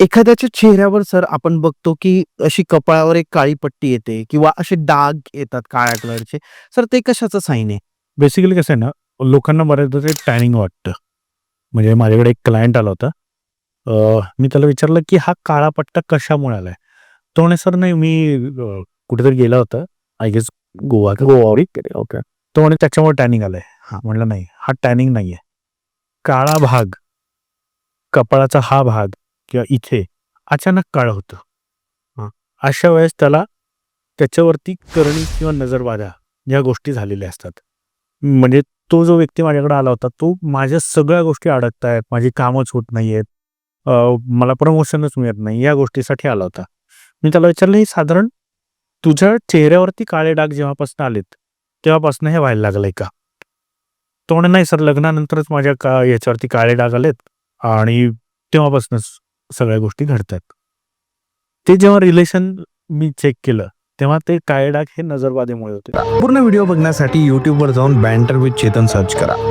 एखाद्याच्या चेहऱ्यावर सर आपण बघतो, की अशी कपाळावर एक काळी पट्टी येते किंवा असे डाग येतात काळ्या कलरचे. सर ते कशाचं साईन आहे? बेसिकली कसं आहे ना, लोकांना बऱ्याचदा ते टॅनिंग वाटतं. म्हणजे माझ्याकडे एक क्लायंट आला होता. अ, मी त्याला विचारलं, की "हा काळा पट्टा कशामुळे आलाय?" तो म्हणे, "सर नाही मी अ, कुठेतरी गेला होता. आय गेस गोवा का गोवा ओके. तो म्हणे त्याच्यामुळे टॅनिंग आलंय." हां, म्हटलं नाही, हा टॅनिंग नाहीये. काळा भाग, कपाळाचा हा भाग किंवा इथे अचानक काळं होतं. हां, अशा वेळेस त्याला त्याच्यावरती करणी किंवा नजरबाधा या गोष्टी झालेल्या असतात. म्हणजे तो जो व्यक्ती माझ्याकडे आला होता, तो माझ्या सगळ्या गोष्टी अडकतायत, माझी कामच होत नाही आहेत मला प्रमोशनच मिळत नाही, या गोष्टीसाठी आला होता. मी त्याला विचारलं, "हे साधारण तुझ्या चेहऱ्यावरती काळे डाग जेव्हापासून आलेत, तेव्हापासून हे व्हायला लागलंय का?" तो म्हणे, "नाही सर, लग्नानंतरच माझ्या का याच्यावरती काळे डाग आलेत आणि तेव्हापासूनच सगळ्या गोष्टी घडतात ते जेव्हा रिलेशन मी चेक केलं, तेव्हा ते काळे हे नजरबाधेमुळे होते. पूर्ण व्हिडिओ बघण्यासाठी युट्यूबवर जाऊन बँटर विथ चेतन सर्च करा